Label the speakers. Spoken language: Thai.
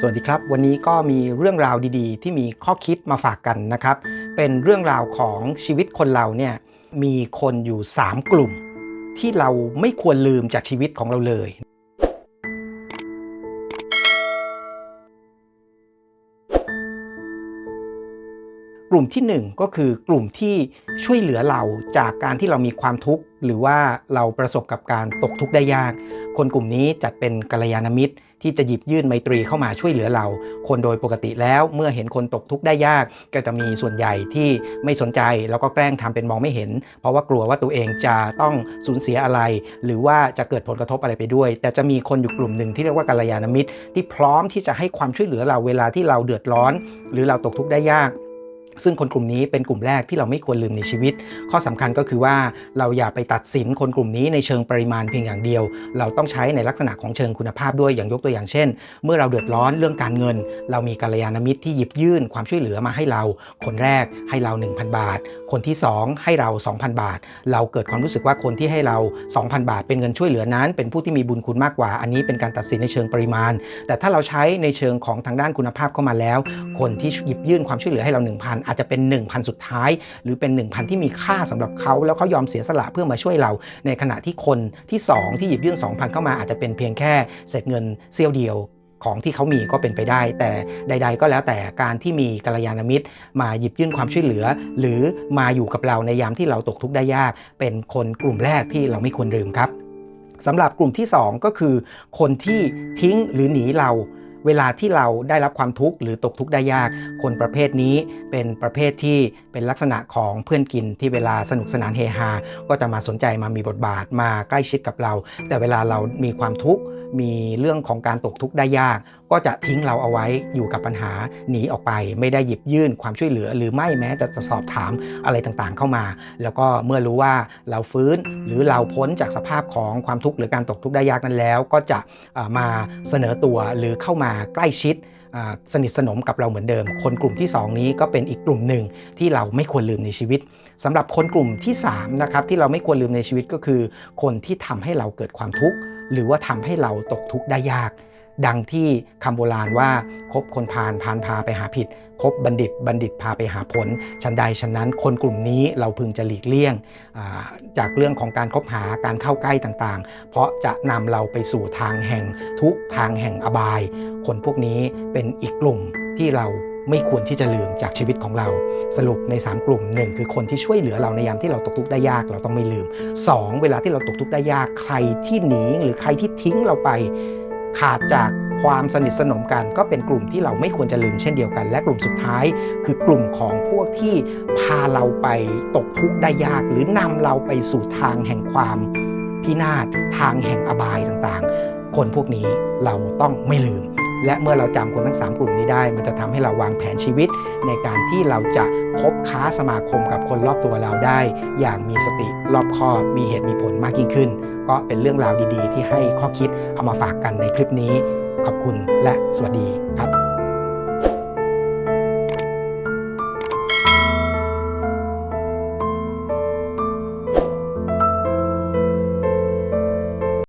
Speaker 1: สวัสดีครับ วันนี้ก็มีเรื่องราวดีๆ ที่มีข้อคิดมาฝากกันนะครับ เป็นเรื่องราวของชีวิตคนเราเนี่ยมีคนอยู่ 3 กลุ่ม ที่เราไม่ควรลืมจากชีวิตของเราเลย กลุ่มที่ 1 ก็คือกลุ่มที่ช่วยเหลือเราจากการที่เรามีความทุกข์ หรือว่าเราประสบกับการตกทุกข์ได้ยาก คนกลุ่มนี้จัดเป็นกัลยาณมิตร ที่จะหยิบยื่นไมตรีเข้ามาช่วยเหลือเรา คนโดยปกติแล้วเมื่อเห็นคนตกทุกข์ได้ยาก ก็จะมีส่วนใหญ่ที่ไม่สนใจแล้วก็แกล้งทำเป็นมองไม่เห็น เพราะว่ากลัวว่าตัวเองจะต้องสูญเสียอะไร หรือว่าจะเกิดผลกระทบอะไรไปด้วย แต่จะมีคนอยู่กลุ่มหนึ่งที่เรียกว่ากัลยาณมิตร ที่พร้อมที่จะให้ความช่วยเหลือเราเวลาที่เราเดือดร้อน หรือเราตกทุกข์ได้ยาก ซึ่งคนกลุ่มนี้เป็นกลุ่มแรกที่เราไม่ควรลืมในชีวิต ข้อสำคัญก็คือว่าเราอย่าไปตัดสินคนกลุ่มนี้ในเชิงปริมาณเพียงอย่างเดียว เราต้องใช้ในลักษณะของเชิงคุณภาพด้วยอย่างยกตัวอย่างเช่น เมื่อเราเดือดร้อนเรื่องการเงิน เรามีกัลยาณมิตรที่หยิบยื่นความช่วยเหลือมาให้เรา คนแรกให้เรา 1,000 บาท คนที่ 2 ให้เรา 2,000 บาท เราเกิดความรู้สึกว่าคนที่ให้เรา 2,000 บาท เป็นเงินช่วยเหลือนั้น เป็นผู้ที่มีบุญคุณมากกว่า อันนี้เป็นการตัดสินในเชิงปริมาณ แต่ถ้าเราใช้ในเชิงของทางด้านคุณภาพเข้ามาแล้ว คนที่หยิบยื่นความช่วยเหลือให้เรา 1,000อาจจะเป็น 1,000 สุดท้าย หรือเป็น 1,000 ที่มีค่าสำหรับเขา แล้วเขายอมเสียสละเพื่อมาช่วยเรา ในขณะที่คนที่ 2 ที่หยิบยื่น 2,000 เข้ามาอาจจะเป็นเพียงแค่เศษเงินเสี้ยวเดียวของที่เขามีก็เป็นไปได้ แต่ใด ๆ ก็แล้วแต่การที่มีกัลยาณมิตร มาหยิบยื่นความช่วยเหลือ หรือมาอยู่กับเราในยามที่เราตกทุกข์ได้ยาก เป็นคนกลุ่มแรกที่เราไม่ควรลืมครับสำหรับกลุ่มที่ 2 ก็คือ คนที่ทิ้งหรือหนีเรา เวลาที่เราได้รับความทุกข์หรือตกทุกข์ได้ยาก คนประเภทนี้เป็นประเภทที่ เป็นลักษณะของเพื่อนกินที่เวลาสนุกสนานเฮฮา ก็จะมาสนใจมามีบทบาทมาใกล้ชิดกับเรา แต่เวลาเรามีความทุกข์มีเรื่องของการตกทุกข์ได้ยาก ก็จะทิ้งเราเอาไว้อยู่กับปัญหาหนีออกไป ไม่ได้หยิบยื่นความช่วยเหลือ หรือไม่แม้จะจะสอบถามอะไรต่างๆเข้ามา แล้วก็เมื่อรู้ว่าเราฟื้นหรือเราพ้นจากสภาพของความทุกข์หรือการตกทุกข์ได้ยากนั้นแล้ว ก็จะมาเสนอตัวหรือเข้ามาใกล้ชิด สนิทสนมกับเราเหมือนเดิม คนกลุ่มที่ 2 นี้ก็เป็นอีกกลุ่มหนึ่งที่เราไม่ควรลืมในชีวิต สำหรับคนกลุ่มที่3นะครับที่เราไม่ควรลืมในชีวิตก็คือ คนที่ทำให้เราเกิดความทุกข์หรือว่าทำให้เราตกทุกข์ได้ยาก ดังที่คำโบราณว่าคบคนพาลพาลพาไปหาผิด คบบัณฑิตบัณฑิตพาไปหาผลฉันใดฉันนั้น คนกลุ่มนี้เราพึงจะหลีกเลี่ยงาจากเรื่องของการคบหาการเข้าใกล้ต่างๆ เพราะจะนำเราไปสู่ทางแห่งทุกทางแห่งอบาย คนพวกนี้เป็นอีกกลุ่มที่เราไม่ควรที่จะลืมจากชีวิตของเรา สรุปใน 3 กลุ่ม 1 คือคนที่ช่วยเหลือเราในยามที่เราตกทุกข์ได้ยากเราต้องไม่ลืม 2. เวลาที่เราตกทุกข์ได้ยากใครที่หนีหรือใครที่ทิ้งเราไป ขาดจากความสนิทสนมกันก็เป็นกลุ่มที่เราไม่ควรจะลืมเช่นเดียวกัน และกลุ่มสุดท้าย คือกลุ่มของพวกที่พาเราไปตกทุกข์ได้ยาก หรือนำเราไปสู่ทางแห่งความพินาศทางแห่งอบายต่างๆ คนพวกนี้เราต้องไม่ลืม และเมื่อเราจำคนทั้ง 3 กลุ่มนี้ได้ มันจะทำให้เราวางแผนชีวิต ในการที่เราจะคบค้าสมาคมกับคนรอบตัวเราได้ อย่างมีสติรอบคอบมีเหตุมีผลมากยิ่งขึ้น ก็เป็นเรื่องราวดีๆ ที่ให้ข้อคิดเอามาฝากกันในคลิปนี้ ขอบคุณและสวัสดีครับ